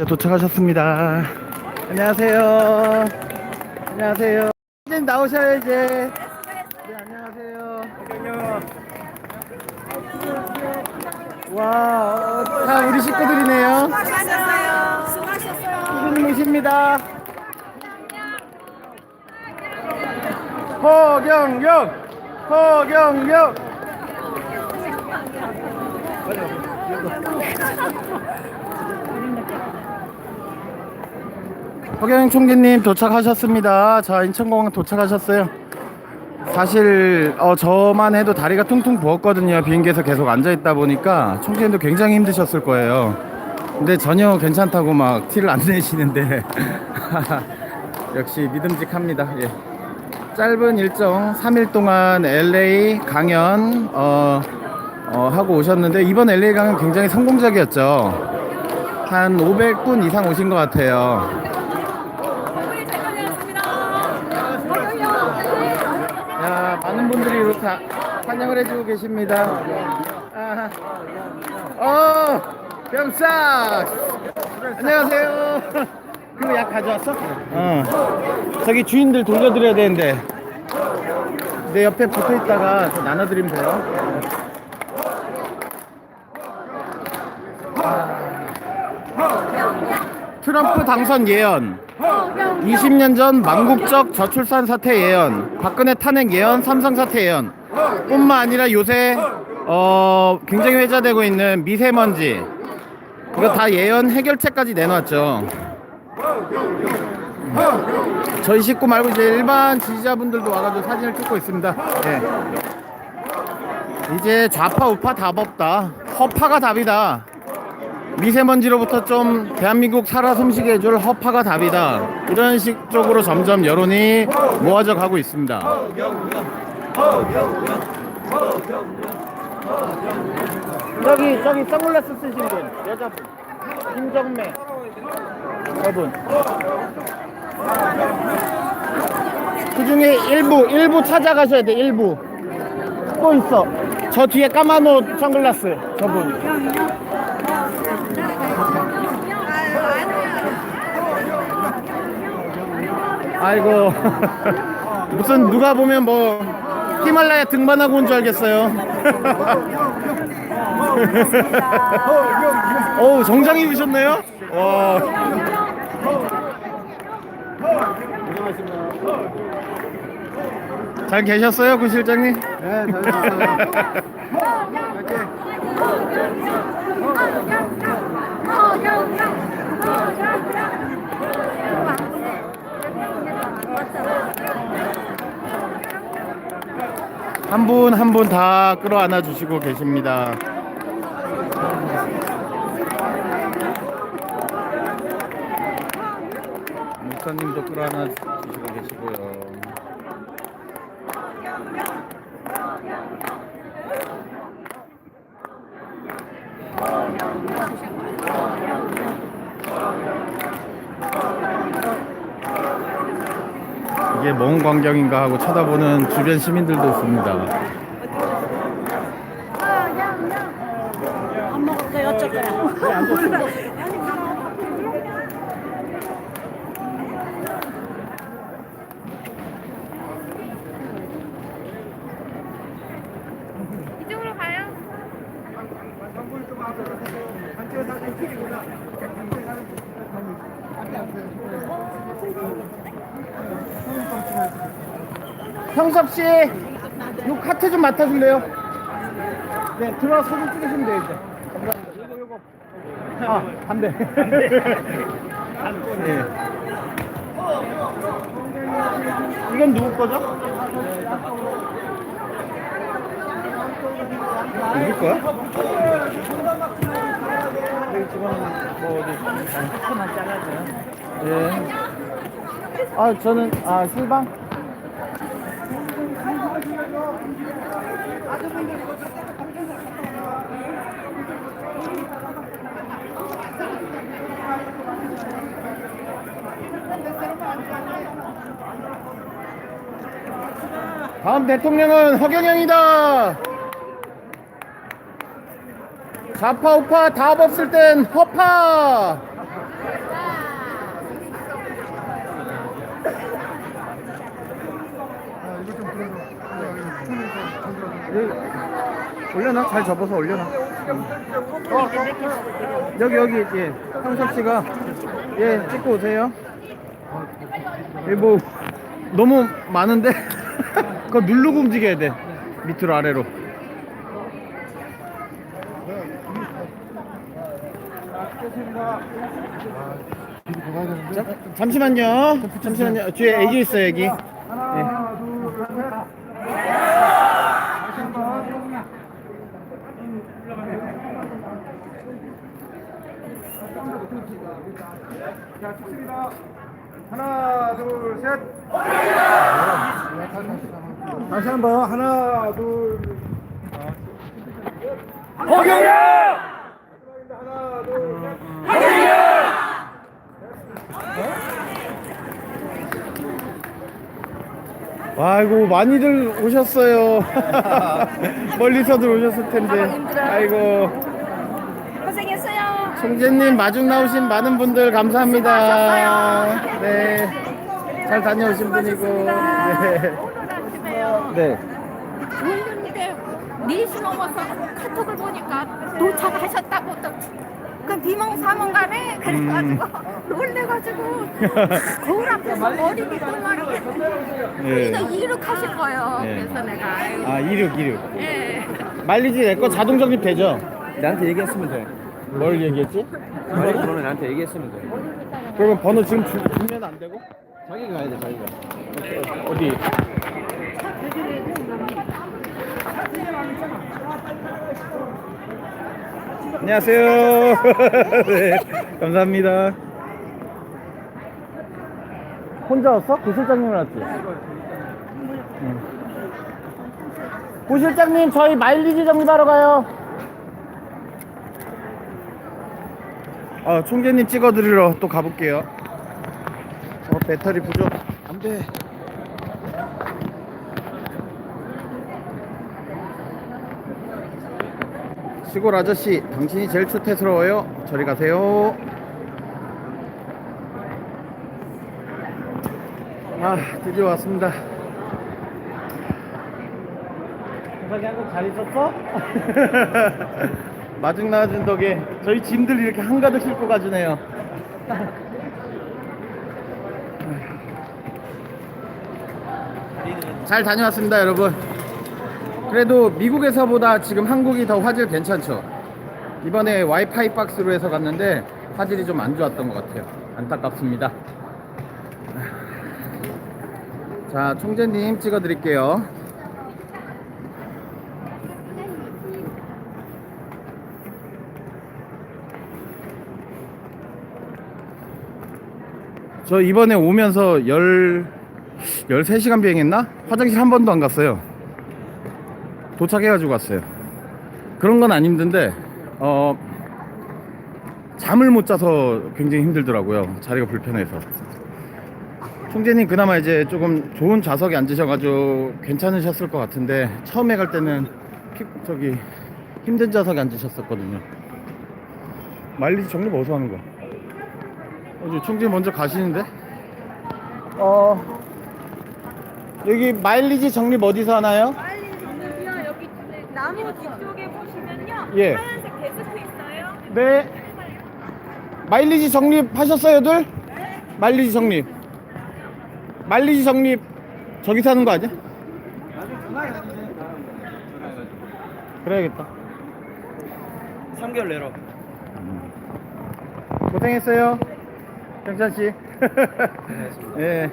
네, 도착하셨습니다. 안녕하세요. 안녕하세요. 이제 나오셔야 이제. 네, 안녕하세요. 와, 어, 다 우리 식구들이네요. 수고하셨어요. 수고하셨어요. 이분 모십니다. 허경영, 허경영. 허경영 총재님 도착하셨습니다. 자 인천공항 도착하셨어요. 사실 어, 저만 해도 다리가 퉁퉁 부었거든요. 비행기에서 계속 앉아 있다 보니까 총재님도 굉장히 힘드셨을 거예요. 근데 전혀 괜찮다고 막 티를 안 내시는데 역시 믿음직합니다. 예. 짧은 일정 3일 동안 LA 강연 어, 어, 하고 오셨는데 이번 LA 강연 굉장히 성공적이었죠. 한 500분 이상 오신 것 같아요. 우리 잘 다녀왔습니다. 야, 많은 아- 환영을 해주고 계십니다. 아, 어, 병싹! 안녕하세요. 그거 약 가져왔어? 어. 저기 주인들 돌려드려야 되는데. 내 옆에 붙어 있다가 저 나눠드리면 돼요. 트럼프 당선 예언. 20년 전 망국적 저출산 사태 예언, 박근혜 탄핵 예언, 삼성 사태 예언 뿐만 아니라 요새 어, 굉장히 회자되고 있는 미세먼지 이거 다 예언 해결책까지 내놨죠. 저희 식구 말고 이제 일반 지지자분들도 와가지고 사진을 찍고 있습니다. 예. 이제 좌파 우파 답 없다. 허파가 답이다. 미세먼지로부터 좀 대한민국 살아 숨쉬게 해줄 허파가 답이다. 이런 식 쪽으로 점점 여론이 모아져 가고 있습니다. 저기 저기 선글라스 쓰신 분 여자분. 김정매. 저분. 그 중에 일부 일부 찾아가셔야 돼 일부. 또 있어. 저 뒤에 까만 옷 선글라스 저분 아이고 무슨 누가 보면 뭐 히말라야 등반하고 온 줄 알겠어요. 어우 정장 입으셨네요. 와. 잘 계셨어요, 구 실장님? 네, 잘 계셨어요. 한 분 한 분 다 끌어안아 주시고 계십니다. 목사님도 끌어안아 주시고 계시고요. 뭔 광경인가 하고 쳐다보는 주변 시민들도 있습니다. 안 먹을 거야 어쩔 거야. 형섭 씨, 요 카트 좀 맡아줄래요? 네, 들어와 사진 찍으시면 돼요, 이제. 요거, 요거. 아, 반대. 네. 이건 누구 거죠? 누구 거야? 뭐 어디 하나만 잘라줘요. 예. 아 저는 아 실방. 다음 대통령은 허경영이다. 좌파 우파 답 없을 땐 허파. 올려놔 잘 접어서 올려놔. 어, 여기 여기 예 상섭 씨가 예 찍고 오세요. 이뭐 너무 많은데. 그거 누르고 움직여야 돼 밑으로 아래로 자, 잠시만요 잠시만요 뒤에 애기 있어요 애기 예. 자, 찍습니다. 하나, 둘, 셋. 다시 한 번. 하나, 둘. 허경영! 하나, 둘, 셋. 아이고 많이들 오셨어요. 멀리서들 오셨을 텐데. 아이고 고생했어요. 송재님 마중 나오신 많은 분들 감사합니다. 네. 잘 다녀오신 분이고. 아침에요. 네. 울는데 4시 넘어서 카톡을 보니까 도착하셨다고 또. 그 비몽사몽 간에 그래가지고 놀래가지고 거울 앞에서 머리 예. 우리는 이륙하실 거예요. 예. 그래서 내가 아이고, 아 이륙 이륙. 예. 말리지 내 거 자동 적립 되죠? 나한테 얘기했으면 돼. 뭘 얘기했지? 만약 그러면 나한테 얘기했으면 돼. 그러면 번호 지금 주, 주면 안 되고? 자기가 가야 돼, 자기가. 어디? 안녕하세요. 네, 감사합니다. 혼자 왔어? 부실장님 왔지? 응. 부실장님 저희 마일리지 정리하러 가요. 아, 총재님 찍어드리러 또 가볼게요. 어, 배터리 부족. 안 돼. 시골 아저씨, 당신이 제일 추태스러워요. 저리 가세요. 아, 드디어 왔습니다. 대박이 한국 잘 있었어? 마중 나와준 덕에 저희 짐들 이렇게 한가득 싣고 가주네요. 잘 다녀왔습니다, 여러분. 그래도 미국에서보다 지금 한국이 더 화질 괜찮죠? 이번에 와이파이 박스로 해서 갔는데 화질이 좀 안 좋았던 것 같아요. 안타깝습니다. 자, 총재님 찍어 드릴게요. 저 이번에 오면서 열 13시간 비행했나? 화장실 한 번도 안 갔어요. 도착해가지고 왔어요. 그런 건 안 힘든데, 어, 잠을 못 자서 굉장히 힘들더라고요. 자리가 불편해서. 총재님 그나마 이제 조금 좋은 좌석에 앉으셔가지고 괜찮으셨을 것 같은데, 처음에 갈 때는 피, 저기 힘든 좌석에 앉으셨었거든요. 마일리지 정립 어디서 하는 거야? 어, 총재님 먼저 가시는데? 어, 여기 마일리지 정립 어디서 하나요? 나무 뒤쪽에 보시면요. 예. 하얀색 데스크 있어요. 네. 마일리지 적립하셨어요들? 마일리지 적립. 마일리지 적립 저기 사는 거 아니야? 그래야겠다. 3개월 내로. 고생했어요. 경찬 씨. 예.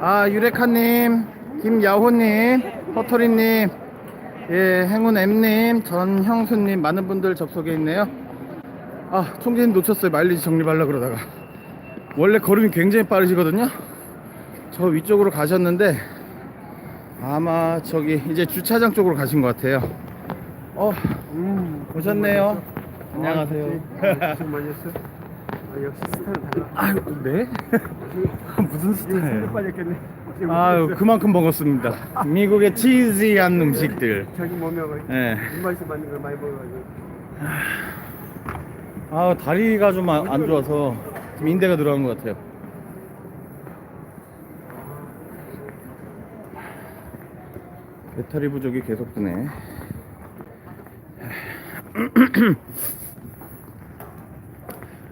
아 유레카님, 김야호님, 허토리님, 예 행운 M님, 전형수님 많은 분들 접속해 있네요. 아 총재님 놓쳤어요. 마일리지 정립하려 그러다가 원래 걸음이 굉장히 빠르시거든요. 저 위쪽으로 가셨는데 아마 저기 이제 주차장 쪽으로 가신 것 같아요. 어 오셨네요. 안녕하세요. 많이 했어? 아, 아, 역시 스타는 달라. 아유, 네? 무슨 스타예요? 아유, 그만큼 먹었습니다. 미국의 치즈한 네, 음식들. 자기 몸에 예. 입맛이 맞는 걸 많이 먹어가지고. 아, 다리가 좀 안 좋아서 지금 인대가 들어간 것 같아요. 배터리 부족이 계속 드네.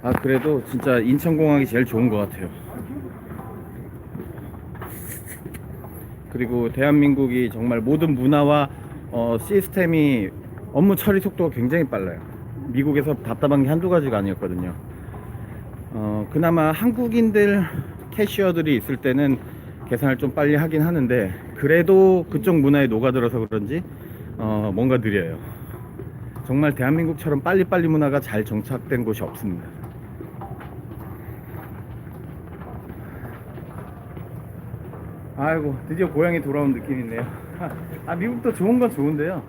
아 그래도 진짜 인천공항이 제일 좋은 것 같아요. 그리고 대한민국이 정말 모든 문화와 어, 시스템이 업무 처리 속도가 굉장히 빨라요. 미국에서 답답한 게 한두 가지가 아니었거든요. 어, 그나마 한국인들 캐시어들이 있을 때는 계산을 좀 빨리 하긴 하는데 그래도 그쪽 문화에 녹아들어서 그런지 어, 뭔가 느려요. 정말 대한민국처럼 빨리빨리 문화가 잘 정착된 곳이 없습니다. 아이고 드디어 고향에 돌아온 느낌이네요. 아 미국도 좋은 건 좋은데요.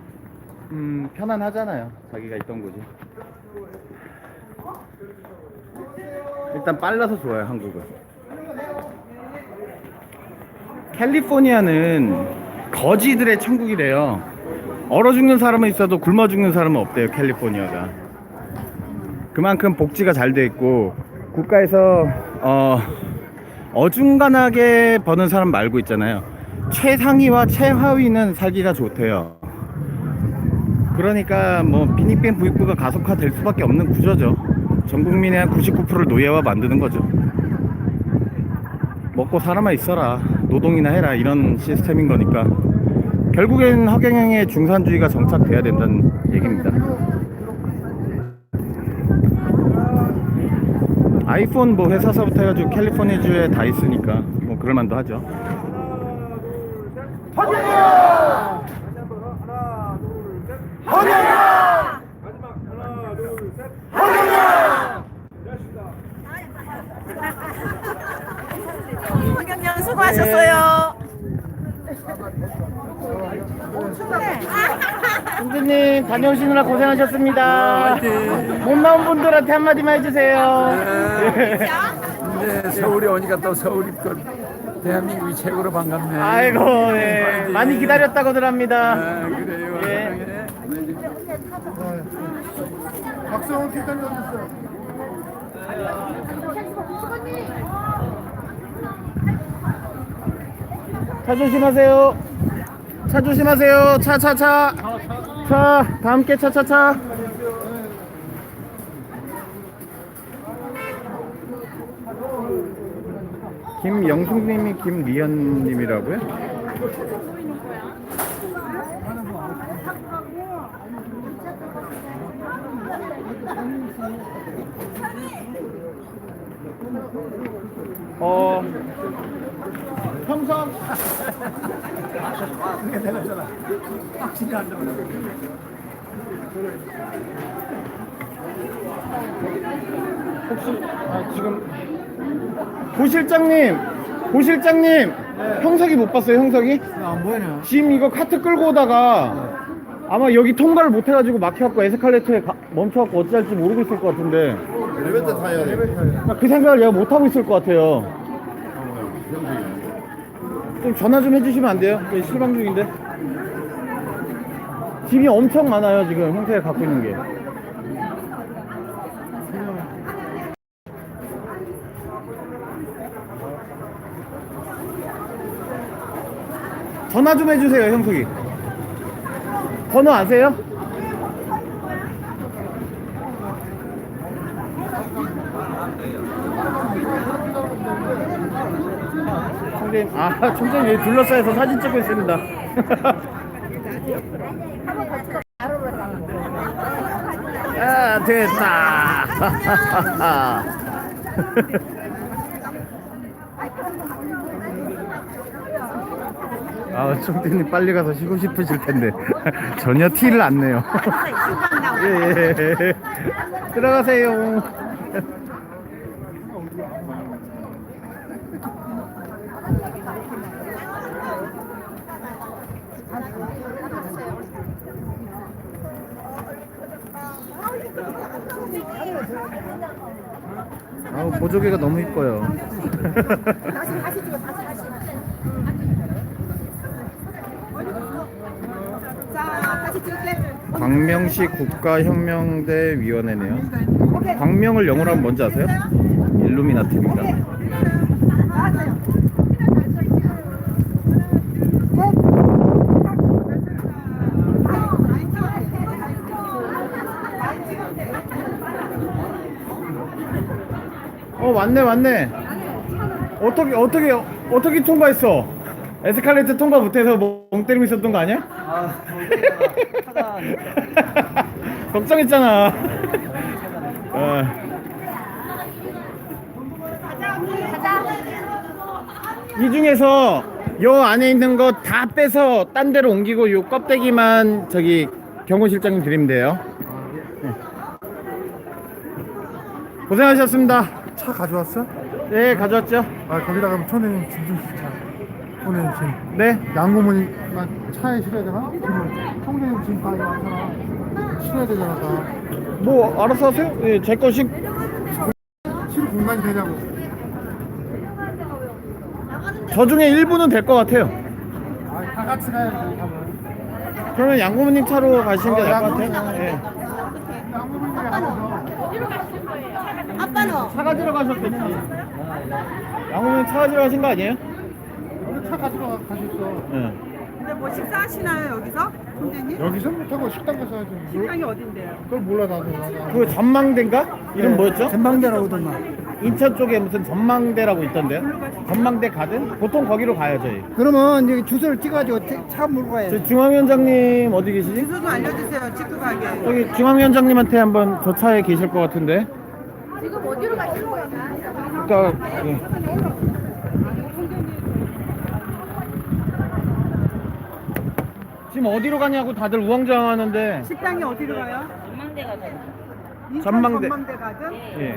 음 편안하잖아요. 자기가 있던 곳이. 일단 빨라서 좋아요 한국은. 캘리포니아는 거지들의 천국이래요. 얼어 죽는 사람은 있어도 굶어 죽는 사람은 없대요 캘리포니아가. 그만큼 복지가 잘 돼 있고 국가에서 어 어중간하게 버는 사람 말고 있잖아요. 최상위와 최하위는 살기가 좋대요. 그러니까 뭐 빈익빈 부익부가 가속화될 수밖에 없는 구조죠. 전 국민의 한 99%를 노예화 만드는 거죠. 먹고 살아만 있어라. 노동이나 해라. 이런 시스템인 거니까. 결국엔 허경영의 중산주의가 정착돼야 된다는 얘기입니다. 아이폰 뭐 회사서부터 해가지고 캘리포니아주에 다 있으니까 뭐 그럴만도 하죠. 황경영 수고하셨어요. 선생님 다녀오시느라 고생하셨습니다. 못 나온 분들한테 한마디만 해주세요. 네, 서울에 오니까 또 서울이 또 대한민국이 최고로 반갑네. 아이고 네. 많이 기다렸다고들 합니다. 아, 그래요. 예. 박수 기다려주세요. 차 조심하세요. 차 조심하세요. 차, 차, 차. 차, 다 함께 차, 차, 차. 김영숙님이 김리현님이라고요? 어, 평성. 혹시 아 지금 고실장님 고실장님 형석이 못 봤어요 형석이? 안 보이네요. 지금 이거 카트 끌고 오다가 아마 여기 통과를 못 해가지고 막혀갖고 에스컬레이터에 가- 멈춰갖고 어찌할지 모르고 있을 것 같은데. 엘리베이터 타야 돼. 그 생각을 내가 못 하고 있을 것 같아요 좀 전화 좀 해주시면 안 돼요? 저희 실방 중인데 짐이 엄청 많아요 지금 형태가 갖고 있는 게 전화 좀 해주세요 형석이 번호 아세요? 총장님, 아, 총장님 여기 둘러싸여서 사진 찍고 있습니다. 아, 됐다. 아, 총장님 빨리 가서 쉬고 싶으실 텐데 전혀 티를 안 내요. 예, 예, 예. 들어가세요. 조개가 너무 이뻐요. 자, 다시 찍을게. 광명시 국가혁명대 위원회네요. 광명을 영어로 하면 뭔지 아세요? 일루미나티입니다. 어 왔네 왔네. 어떻게 어떻게 어떻게 통과했어? 에스컬레이터 통과 못해서 뭐멍 때리고 있었던 거 아니야? 아, 걱정했잖아. 어. 이 중에서 요 안에 있는 거 다 빼서 딴 데로 옮기고 요 껍데기만 저기 경호 실장님 드리면 돼요. 네. 고생하셨습니다. 차 가져왔어? 네, 가져왔죠? 아 거기다가 그럼 짐좀 싣자 초내님 짐 네. 양고문이만 차에 실어야 되나? 짐을 총장님 짐다 많잖아 실어야 되잖아 다 뭐 알아서 하세요. 네, 제 거씩 실 공간이 되냐고 저 중에 일부는 될 것 같아요. 아다 같이 가야지 가면 그러면 양고모님 차로 가시는 게 어, 나을 것 양고모님 같아요. 네. 양고문이가 가서 아빠는 차 가지러 가셨겠지. 양호님 차 가지러 가신 거 아니에요? 우리 차 가지러 가- 가셨어 네. 근데 뭐 식사하시나요 여기서? 선생님? 여기서 못하고 식당 가서 하지 식당이 어딘데요? 그걸 몰라 나도 나도 그 전망대인가? 이름 뭐였죠? 전망대라고 하더만 인천 쪽에 무슨 전망대라고 있던데요? 전망대 가든? 보통 거기로 가요 저희. 그러면 여기 주소를 찍어가지고 차 몰고 가야 저 중앙위원장님 어디 계시지? 주소 좀 알려주세요 직구 가게 여기 중앙위원장님한테 한번 저 차에 계실 것 같은데. 지금 어디로 가시는 거예요? 그러니까 예. 지금 어디로 가냐고 다들 우왕좌왕하는데 식당이 어디로 가요? 전망대 인천 전망대. 전망대 가든? 예.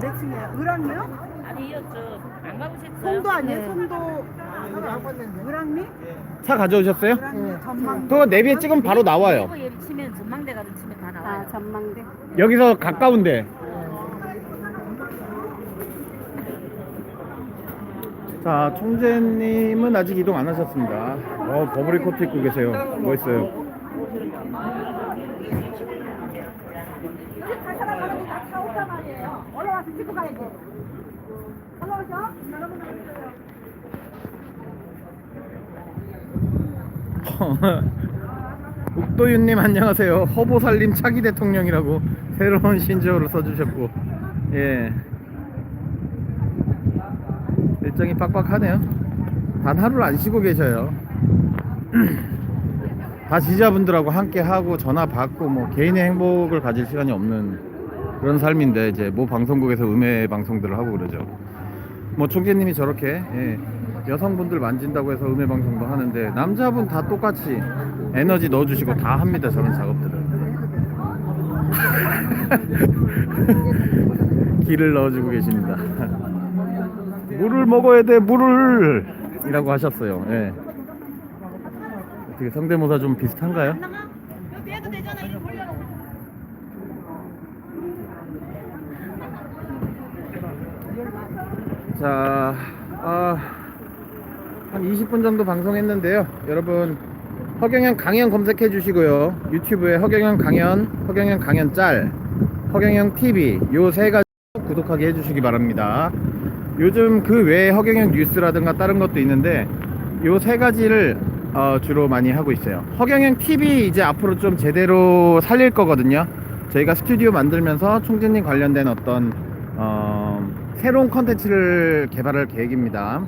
몇 층이에요? 을왕리요? 아니 이었죠 안 가보셨어요? 송도 아니에요? 송도 을왕리? 차 가져오셨어요? 을왕리 전망대 그거 내비에 찍으면 바로 나와요. 예비 치면 전망대 가서 치면 다 나와요. 아 전망대 여기서 가까운데. 자, 총재님은 아직 이동 안 하셨습니다. 어, 버버리 코트 입고 계세요. 멋있어요. 올라와서 찍고 가야지 올라오셔? 여러분 욱도윤님 안녕하세요. 허보살림 차기 대통령이라고 새로운 신조어를 써주셨고, 예. 일정이 빡빡하네요. 단 하루를 안 쉬고 계셔요. 다 지자분들하고 함께 하고 전화 받고 뭐 개인의 행복을 가질 시간이 없는 그런 삶인데 이제 모 방송국에서 음해 방송들을 하고 그러죠. 뭐 총재님이 저렇게 예, 여성분들 만진다고 해서 음해 방송도 하는데 남자분 다 똑같이 에너지 넣어주시고 다 합니다 저런 작업들은 기를 넣어주고 계십니다 물을 먹어야 돼 물을 이라고 하셨어요 예. 어떻게 성대모사 좀 비슷한가요? 자, 아, 한 20분 정도 방송했는데요. 여러분, 허경영 강연 검색해 주시고요. 유튜브에 허경영 강연, 허경영 강연 짤, 허경영 TV 요 세 가지 구독하게 해주시기 바랍니다. 요즘 그 외에 허경영 뉴스라든가 다른 것도 있는데 요 세 가지를 어, 주로 많이 하고 있어요. 허경영 TV 이제 앞으로 좀 제대로 살릴 거거든요. 저희가 스튜디오 만들면서 총재님 관련된 어떤 어, 새로운 컨텐츠를 개발할 계획입니다.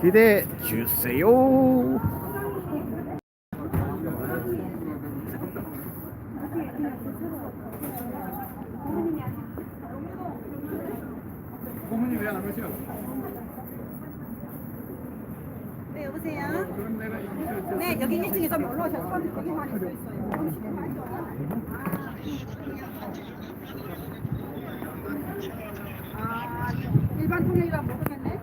기대해 주세요. 고문이 왜안 오셔? 네 여보세요 네 여기 1층에서 올라오셔서 여기 마실 수 있어요 아 일반 통역이라 모르겠네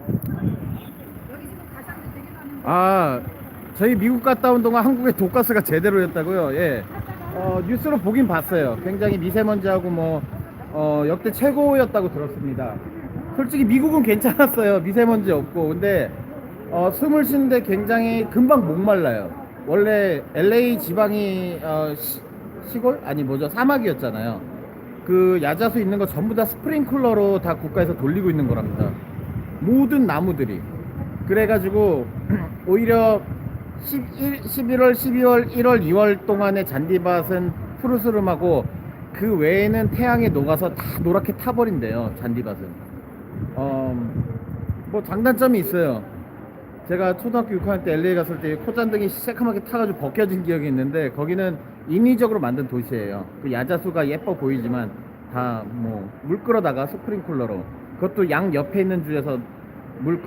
여기 지금 가상들 되게 많은데 아, 저희 미국 갔다 온 동안 한국의 독가스가 제대로였다고요. 예. 어, 뉴스로 보긴 봤어요. 굉장히 미세먼지하고 뭐 어, 역대 최고였다고 들었습니다. 솔직히 미국은 괜찮았어요. 미세먼지 없고. 근데 어, 숨을 쉬는데 굉장히 금방 목말라요. 원래 LA 지방이 어, 시, 시골 아니 뭐죠 사막이었잖아요. 그 야자수 있는 거 전부 다 스프링클러로 다 국가에서 돌리고 있는 거랍니다. 모든 나무들이. 그래가지고 오히려 11, 11월, 12월, 1월, 2월 동안의 잔디밭은 푸르스름하고 그 외에는 태양에 녹아서 다 노랗게 타버린대요 잔디밭은 어뭐 장단점이 있어요. 제가 초등학교 6학년 때 LA 갔을 때 콧잔등이 새카맣게 타가지고 벗겨진 기억이 있는데 거기는 인위적으로 만든 도시예요. 그 야자수가 예뻐 보이지만 다 뭐 물 끌어다가 스프링쿨러로 그것도 양 옆에 있는 줄에서 물 끌어